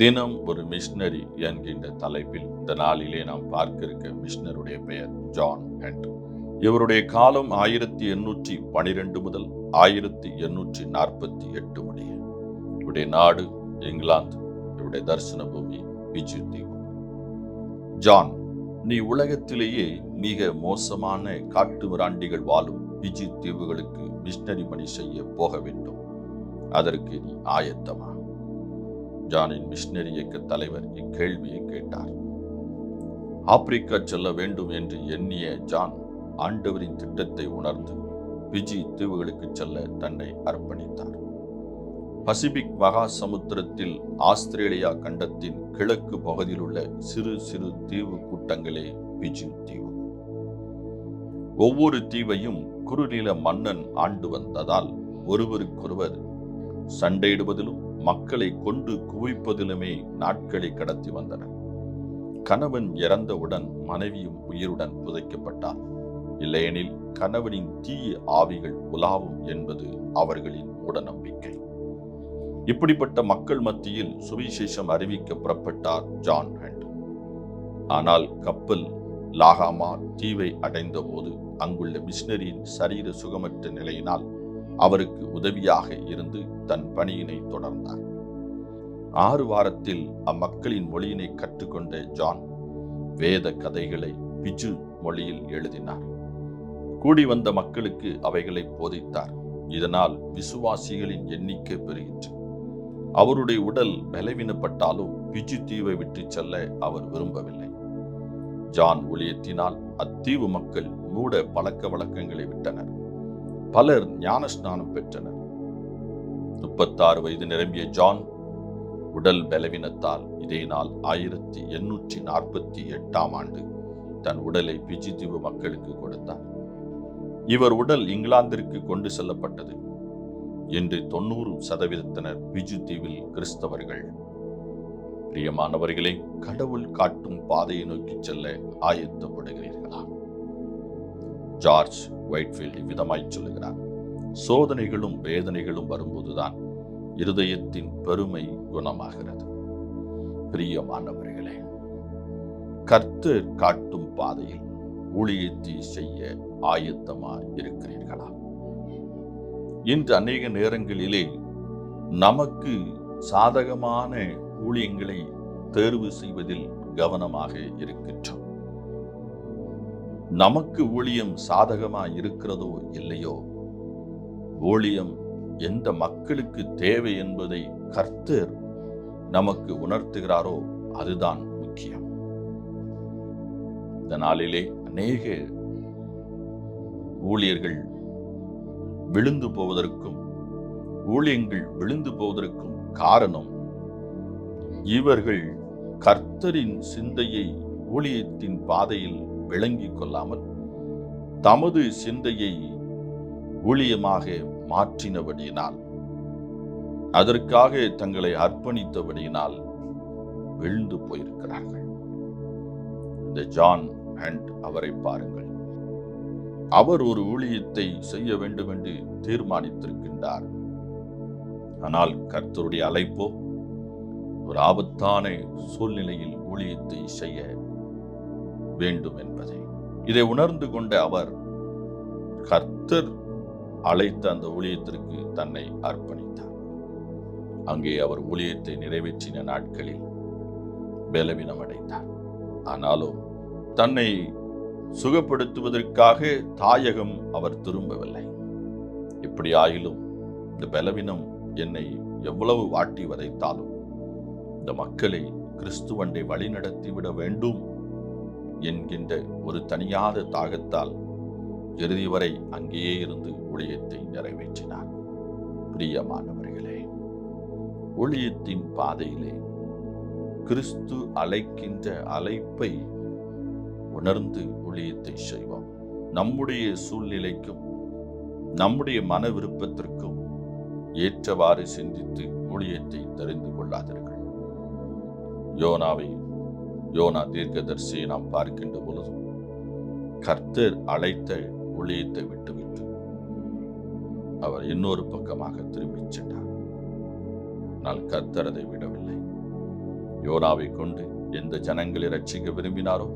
தினம் ஒரு மிஷனரி என்கின்ற தலைப்பில் இந்த நாளிலே நாம் பார்க்க இருக்க மிஷனருடைய பெயர் ஜான் ஹெண்ட். இவருடைய காலம் ஆயிரத்தி எண்ணூற்றி பனிரெண்டு முதல் ஆயிரத்தி எண்ணூற்றி நாற்பத்தி எட்டு முடிய இவருடைய நாடு இங்கிலாந்து. இவருடைய தரிசன பூமி பிஜு தீவு ஜான் நீ உலகத்திலேயே மிக மோசமான காட்டு மிராண்டிகள் வாழும் பிஜி தீவுகளுக்கு மிஷினரி பணி செய்ய போக வேண்டும். அதற்கு நீ ஆயத்தமா? ஜானின் மிஷினரி இயக்க தலைவர் இக்கேள்வியை கேட்டார். ஆப்பிரிக்கா செல்ல வேண்டும் என்று எண்ணிய ஜான் ஆண்டவரின் திட்டத்தை உணர்ந்து பிஜி தீவுகளுக்கு செல்ல தன்னை அர்ப்பணித்தார். பசிபிக் மகா சமுத்திரத்தில் ஆஸ்திரேலியா கண்டத்தின் கிழக்கு பகுதியில் உள்ள சிறு சிறு தீவு கூட்டங்களே பிஜி தீவு. ஒவ்வொரு தீவையும் குறுநில மன்னன் ஆண்டு வந்ததால் ஒருவருக்கொருவர் சண்டையிடுவதிலும் மக்களை கொண்டு குவிப்பதிலுமே நாட்களை கடத்தி வந்தனர் கணவன் இறந்தவுடன் மனைவியும் உயிருடன் புதைக்கப்பட்டார். இல்லையெனில் கணவனின் தீய ஆவிகள் உலாவும் என்பது அவர்களின் மூடநம்பிக்கை. இப்படிப்பட்ட மக்கள் மத்தியில் சுவிசேஷம் அறிவிக்க புறப்பட்டார் ஜான் ஹண்ட் ஆனால் கப்பல் லாகாமா தீவை அடைந்த போது அங்குள்ள மிஷினரியின் சரீர சுகமற்ற நிலையினால் அவருக்கு உதவியாக இருந்து தன் பணியினை தொடர்ந்தார். ஆறு வாரத்தில் அம்மக்களின் மொழியினை கற்றுக்கொண்ட ஜான் வேத கதைகளை பிஜு மொழியில் எழுதினார். கூடி வந்த மக்களுக்கு அவைகளை போதித்தார். இதனால் விசுவாசிகளின் எண்ணிக்கை பெருகிற்று. அவருடைய உடல் பலவீனப்பட்டாலும் பிஜு தீவை விட்டு செல்ல அவர் விரும்பவில்லை. ஜான் ஒளியத்தினால் அத்தீவு மக்கள் மூட பழக்க வழக்கங்களை விட்டனர். பலர் ஞானஸ்நானம் பெற்றனர். முப்பத்தாறு வயது நிரம்பிய ஜான் உடல் பலவீனத்தால் இதே நாள் ஆயிரத்தி எண்ணூற்றி நாற்பத்தி எட்டாம் ஆண்டு தன் உடலை பிஜி தீவு மக்களுக்கு கொடுத்தார். இவர் உடல் இங்கிலாந்திற்கு கொண்டு செல்லப்பட்டது. இன்று தொண்ணூறு சதவீதத்தினர் பிஜு தீவில் கிறிஸ்தவர்கள். பிரியமானவர்களே கடவுள் காட்டும் பாதையை நோக்கி செல்ல ஆயத்தப்படுகிறீர்களா? ஜார்ஜ் ஒயிட்ஃபீல்ட் விதமாய் சொல்லுகிறார். சோதனைகளும் வேதனைகளும் வரும்போதுதான் இருதயத்தின் பெருமை குணமாகிறது. பிரியமானவர்களே கர்த்தர் காட்டும் பாதையில் ஊழியத்தை செய்ய ஆயத்தமா இருக்கிறீர்களா? இன்று அநேக நேரங்களிலே நமக்கு சாதகமான ஊழியங்களை தேர்வு செய்வதில் கவனமாக இருக்கின்றோம். நமக்கு ஊழியம் சாதகமா இருக்கிறதோ இல்லையோ ஊழியம் எந்த மக்களுக்கு தேவை என்பதை கர்த்தர் நமக்கு உணர்த்துகிறாரோ அதுதான் முக்கியம். இந்த நாளிலே அநேக ஊழியர்கள் விழுந்து போவதற்கும் ஊழியங்கள் விழுந்து போவதற்கும் காரணம் இவர்கள் கர்த்தரின் சிந்தையை ஊழியத்தின் பாதையில் விளங்கிக் கொள்ளாமல் தமது சிந்தையை ஊழியமாக மாற்றினபடியினால் அதற்காக தங்களை அர்ப்பணித்தபடியினால் விழுந்து போயிருக்கிறார்கள். இந்த ஜான் ஹண்ட் அவரை பாருங்கள். அவர் ஒரு ஊழியத்தை செய்ய வேண்டும் என்று தீர்மானித்திருக்கின்றார். ஆனால் கர்த்தருடைய அழைப்போ ஒரு ஆபத்தான சூழ்நிலையில் ஊழியத்தை செய்ய வேண்டும் என்பதை. இதை உணர்ந்து கொண்ட அவர் கர்த்தர் அழைத்த அந்த ஊழியத்திற்கு தன்னை அர்ப்பணித்தார். அங்கே அவர் ஊழியத்தை நிறைவேற்றின நாட்களில் பலவீனம் அடைந்தார். ஆனாலும் தன்னை சுகப்படுத்துவதற்காக தாயகம் அவர் திரும்பவில்லை. எப்படி ஆகிலும் இந்த பலவீனம் என்னை எவ்வளவு வாட்டி வதைத்தாலும் இந்த மக்களை கிறிஸ்துவண்டை வழிநடத்திவிட வேண்டும் என்கின்ற ஒரு தனியாத தாகத்தால் இறுதி வரை அங்கேயே இருந்து ஊழியத்தை நிறைவேற்றினார். பிரியமானவர்களே ஊழியத்தின் பாதையிலே கிறிஸ்து அழைக்கின்ற அழைப்பை உணர்ந்து ஊழியத்தை செய்வோம். நம்முடைய சூழ்நிலைக்கும் நம்முடைய மன விருப்பத்திற்கும் ஏற்றவாறு சிந்தித்து ஊழியத்தை தெரிந்து கொள்ளாதீர்கள். யோனாவை யோனா தீர்க்கதர்சியை நாம் பார்க்கின்ற பொழுது கர்த்தர் அழைத்த ஊழியத்தை விட்டுவிட்டு அவர் இன்னொரு பக்கமாக திரும்பிச் சென்றார். ஆனால் கர்த்தர் அதை விடவில்லை. யோனாவை கொண்டு எந்த ஜனங்களை ரட்சிக்க விரும்பினாரோ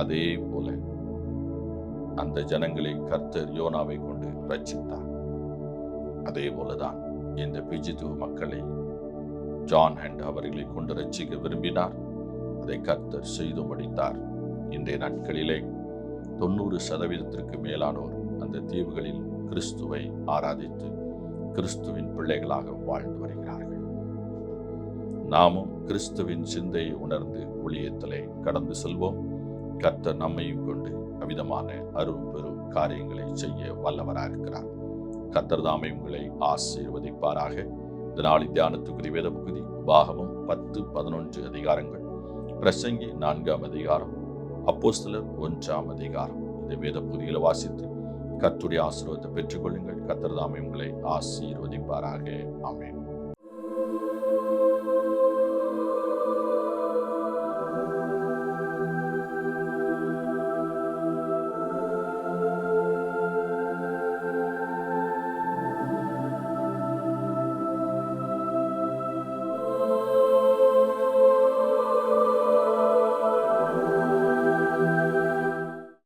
அதே போல அந்த ஜனங்களை கர்த்தர் யோனாவை கொண்டு ரட்சித்தார் அதே போலதான் இந்த பிஜித்து மக்களை ஜான் ஹண்ட் அவர்களை கொண்டு ரட்சிக்க விரும்பினார். அதை கர்த்தர் செய்து முடித்தார். இன்றைய நாட்களிலே தொண்ணூறு சதவீதத்திற்கு மேலானோர் அந்த தீவுகளில் கிறிஸ்துவை ஆராதித்து கிறிஸ்துவின் பிள்ளைகளாக வாழ்ந்து வருகிறார்கள். நாமும் கிறிஸ்துவின் சிந்தையை உணர்ந்து ஒளியத்திலே கடந்து செல்வோம். கத்த நம்மையும் கொண்டு அவிதமான அரும் பெரும் காரியங்களை செய்ய வல்லவராக இருக்கிறார். கத்தர்தாமை உங்களை ஆசீர்வதிப்பாராக. இந்த நாளின் தியானத்துக்குரிய வேத பகுதி பாகமும் பத்து பதினொன்று அதிகாரங்கள். பிரசங்கி நான்காம் அதிகாரம். அப்போஸ்தலர் ஒன்றாம் அதிகாரம். இந்த வேத பகுதியில் வாசித்து கத்துடைய ஆசீர்வாதத்தை பெற்றுக்கொள்ளுங்கள். கர்த்தர் உங்களை ஆசீர்வதிப்பாராக. ஆமென்.